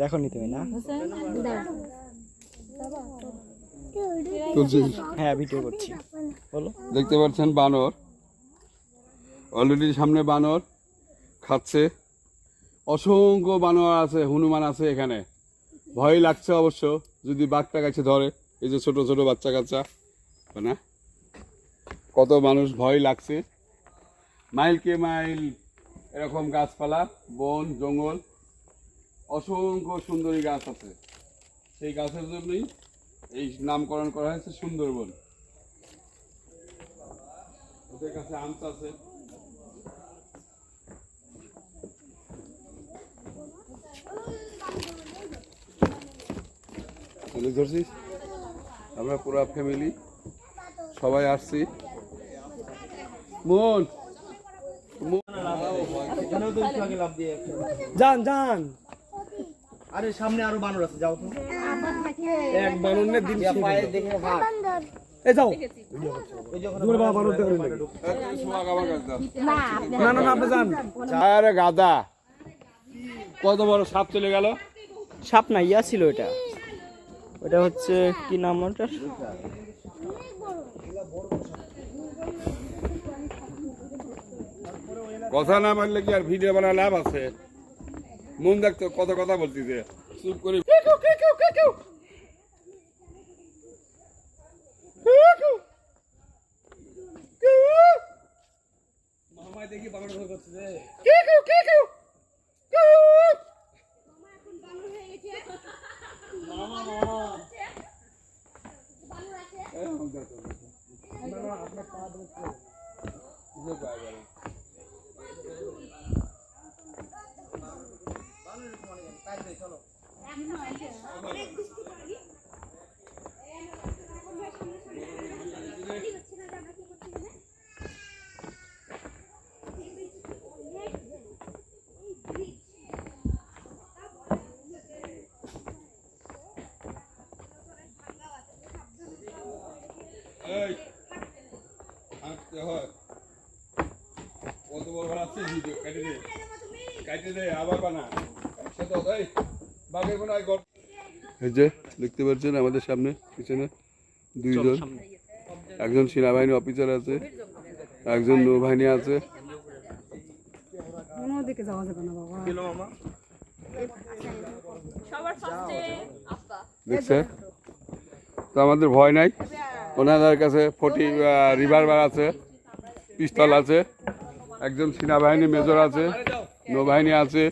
দেখো নি তুমি না? হ্যাঁ ভিডিও করছি। বলো। দেখতে পাচ্ছেন বানর। অলরেডি সামনে বানর খাচ্ছে। অসংখ্য বানর আছে হনুমান আছে এখানে। ভয় লাগছে অবশ্য যদি বাঘটা কাছে ধরে। এই যে ছোট ছোট বাচ্চা কাচ্চা। না? কত মানুষ ভয় লাগছে। মাইলকে মাইল এরকম গাছপালা বন জঙ্গল। অসংখ্য সুন্দরী গাছ আছে। সেই গাছের জন্যই এই নামকরণ করা হয়েছে সুন্দরবন। ওদের কাছে আমস আছে। ধরছিস? আমরা পুরো ফ্যামিলি সবাই আসছি। মন। যান যান। আরে সামনে আরও বানর আছে যাও তো। এক বাননের দিন পায়ে দেখে হাট এই যাও। দূরে বাবা বানর দেখো নাকি। না না না আপনি যান। আরে গাদা কত বড় সাপ চলে গেল? সাপ না ইয়া ছিল এটা ওটা হচ্ছে কি নাম ওটা? কথা না মানলে কি আর ভিডিও বানা লাভ আছে? মন দেখতো কত কথা বলতিছে। চুপ করে হাঁটতে হয় কত বড় বড় আছে ভিডিও? কেটে দে। কেটে এই বাঘের কোনো এই যে দেখতে পাচ্ছেন আমাদের সামনে পিছনে দুইজন। একজন সেনাবাহিনী অফিসার আছে একজন নৌবাহিনী আছে। দেখছেন তো আমাদের ভয় নাই। ওনাদের কাছে ফটি রিভলভার আছে পিস্তল আছে। একজন সেনাবাহিনী মেজর আছে নৌবাহিনী আছে।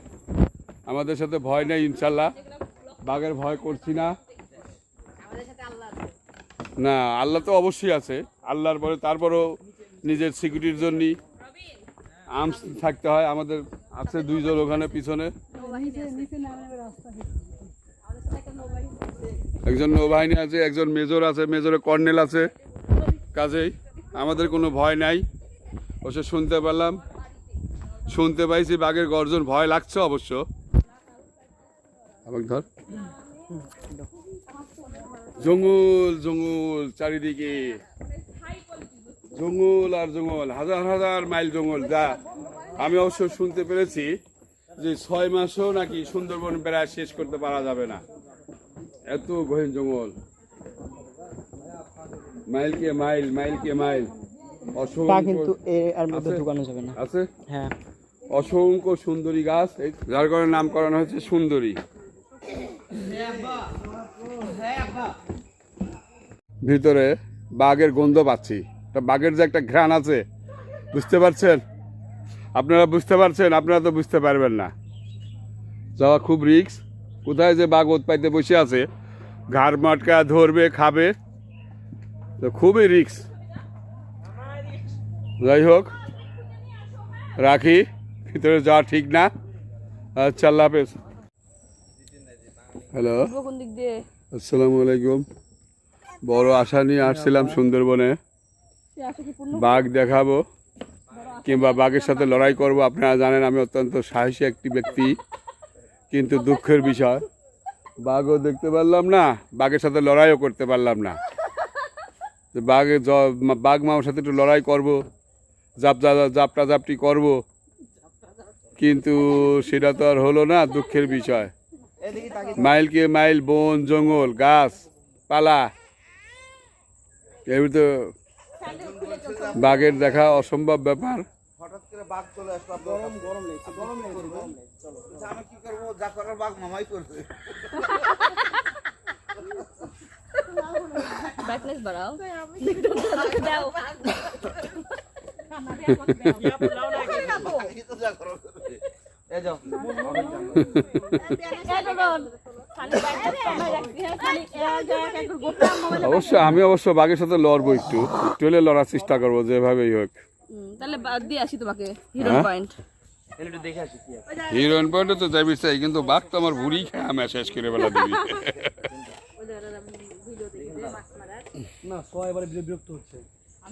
আমাদের সাথে ভয় নেই, ইনশাল্লাহ। বাঘের ভয় করছি না। না, আল্লাহ তো অবশ্যই আছে। আল্লাহর পরে তারপরও নিজের সিকিউরিটির জন্য আর্মস থাকতে হয়। আমাদের আছে দুইজন ওখানে পিছনে। একজন নৌবাহিনী আছে, একজন মেজর আছে, মেজরে কর্নেল আছে। কাজেই আমাদের কোনো ভয় নাই। অবশ্য শুনতে পেলাম শুনতে পাইছি বাঘের গর্জন। ভয় লাগছে অবশ্য। আবার ধর। জঙ্গল জঙ্গল চারিদিকে। জঙ্গল আর জঙ্গল হাজার হাজার মাইল জঙ্গল যা আমি অবশ্য শুনতে পেরেছি যে ছয় মাসও নাকি সুন্দরবন প্রায় শেষ করতে পারা যাবে না। এত গহীন জঙ্গল। মাইল কে মাইল মাইল কে মাইল। অসংখ্য কিন্তু এর মধ্যে আছে? ঢুকানো যাবে না। আছে? হ্যাঁ। অসংখ্য সুন্দরী গাছ এই যার কারণে নামকরণ হয়েছে সুন্দরী। ভিতরে বাঘের গন্ধ পাচ্ছি। তা বাঘের যে একটা ঘ্রাণ আছে, বুঝতে পারছেন? আপনারা বুঝতে পারছেন? আপনারা তো বুঝতে পারবেন না। যাওয়া খুব রিক্স কোথায় যে বাঘ উৎপাইতে বসে আছে, ঘাড় মাটকা ধরবে, খাবে, তো খুবই রিক্স যাই হোক, রাখি। ভিতরে যাওয়া ঠিক না। আচ্ছা আল্লাহ হাফেজ। হ্যালো। কোন দিক দিয়ে? আসসালামু আলাইকুম। বড় আশা নিয়ে আসছিলাম সুন্দরবনে। বাঘ দেখাবো কিংবা বাঘের সাথে লড়াই করব আপনারা জানেন আমি অত্যন্ত সাহসী একটি ব্যক্তি কিন্তু দুঃখের বিষয়। বাঘও দেখতে পারলাম না বাঘের সাথে লড়াইও করতে পারলাম না। বাঘে বাঘ মামার সাথে একটু লড়াই করব জাপ জাপটা জাপটি করব কিন্তু সেটা তো আর হলো না দুঃখের বিষয়। তাকে মাইলকে মাইল বন জঙ্গল গাছ পালা। এগুলো তো বাঘের দেখা অসম্ভব ব্যাপার। হঠাৎ করে বাঘ চলে আসলো গরম গরম লেগেছে গরম লেগেছে গরম লেগেছে চলো আমি কি করব? যা করার বাঘ মামাই করবে। ব্রাইটনেস বাড়াও। দাও এই তো যা করার করবে এই যাও। অবশ্য আমি অবশ্য বাঘের সাথে লড়বো একটু। হলে লড়ার চেষ্টা করব যেভাবেই হোক। তাহলে বাদ দিয়ে আসি তোমাকে হিরো হ্যাঁ? পয়েন্ট হিরোইন পয়েন্টে তো যাবি চাই কিন্তু বাঘ তো আমার ভুড়ি খায় আমি শেষ করে বেলা দিবি। না সবাই এবারে বিরক্ত হচ্ছে?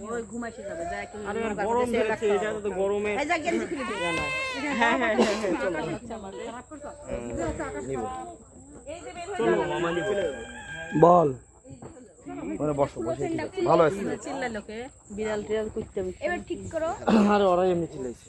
ওই ঘুমাইছে যাবে যা একটু আরে গরম হ্যাঁ হ্যাঁ হ্যাঁ হ্যাঁ চলো। চলো মামা। বল। মানে বসো বসে ভালো আছে। চিল্লা লোকে বিড়াল টিড়াল করতে এবার ঠিক করো। আর ওরা এমনি চিল্লাইছে।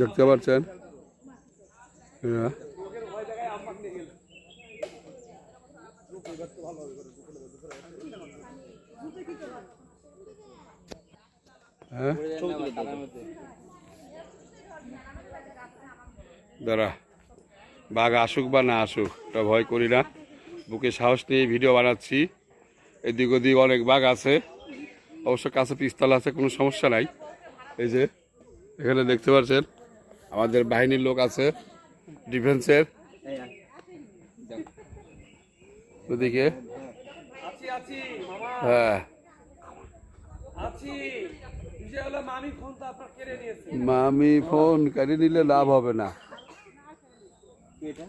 দেখতে পাচ্ছেন? হ্যাঁ। হ্যাঁ। দাঁড়া। বাঘ আসুক বা না আসুক তা ভয় করি না। বুকে সাহস নিয়ে ভিডিও বানাচ্ছি। এদিক ওদিক অনেক বাঘ আছে। অবশ্য কাছে পিস্তল আছে, কোনো সমস্যা নাই। এই যে এখানে দেখতে পাচ্ছেন আমাদের বাহিনীর লোক আছে ডিফেন্সের। ওদিকে। হ্যাঁ। মামি ফোন কেড়ে নিলে লাভ হবে না। এটা?